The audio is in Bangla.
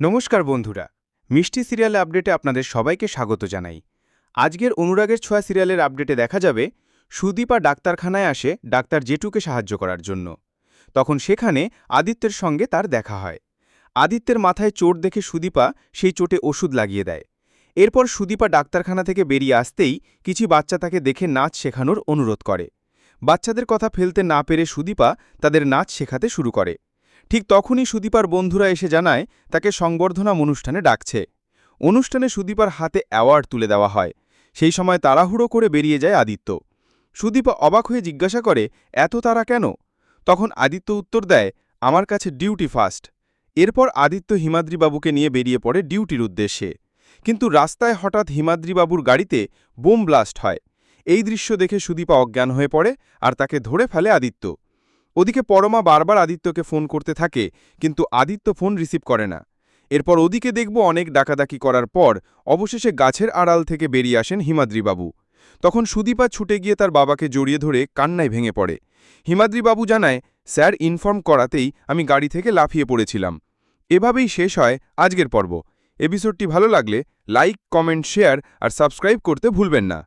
নমস্কার বন্ধুরা, মিষ্টি সিরিয়াল আপডেটে আপনাদের সবাইকে স্বাগত জানাই। আজকের অনুরাগের ছোঁয়া সিরিয়ালের আপডেটে দেখা যাবে, সুদীপা ডাক্তারখানায় আসে ডাক্তার জেটুকে সাহায্য করার জন্য। তখন সেখানে আদিত্যের সঙ্গে তার দেখা হয়। আদিত্যের মাথায় চোট দেখে সুদীপা সেই চোটে ওষুধ লাগিয়ে দেয়। এরপর সুদীপা ডাক্তারখানা থেকে বেরিয়ে আসতেই কিছু বাচ্চা তাকে দেখে নাচ শেখানোর অনুরোধ করে। বাচ্চাদের কথা ফেলতে না পেরে সুদীপা তাদের নাচ শেখাতে শুরু করে। ঠিক তখনই সুদীপার বন্ধুরা এসে জানায়, তাকে সংবর্ধনা অনুষ্ঠানে ডাকছে। অনুষ্ঠানে সুদীপার হাতে অ্যাওয়ার্ড তুলে দেওয়া হয়। সেই সময় তাড়াহুড়ো করে বেরিয়ে যায় আদিত্য। সুদীপা অবাক হয়ে জিজ্ঞাসা করে, এত তারা কেন? তখন আদিত্য উত্তর দেয়, আমার কাছে ডিউটি ফার্স্ট। এরপর আদিত্য হিমাদ্রিবাবুকে নিয়ে বেরিয়ে পড়ে ডিউটির উদ্দেশ্যে। কিন্তু রাস্তায় হঠাৎ হিমাদ্রিবাবুর গাড়িতে বোম ব্লাস্ট হয়। এই দৃশ্য দেখে সুদীপা অজ্ঞান হয়ে পড়ে আর তাকে ধরে ফেলে আদিত্য। ওদিকে পরমা বারবার আদিত্যকে ফোন করতে থাকে, কিন্তু আদিত্য ফোন রিসিভ করে না। এরপর ওদিকে দেখব অনেক ডাকাডাকি করার পর অবশেষে গাছের আড়াল থেকে বেরিয়ে আসেন হিমাদ্রিবাবু। তখন সুদীপা ছুটে গিয়ে তার বাবাকে জড়িয়ে ধরে কান্নায় ভেঙে পড়ে। হিমাদ্রিবাবু জানায়, স্যার, ইনফর্ম করাতেই আমি গাড়ি থেকে লাফিয়ে পড়েছিলাম। এভাবেই শেষ হয় আজকের পর্ব। এপিসোডটি ভালো লাগলে লাইক, কমেন্ট, শেয়ার আর সাবস্ক্রাইব করতে ভুলবেন না।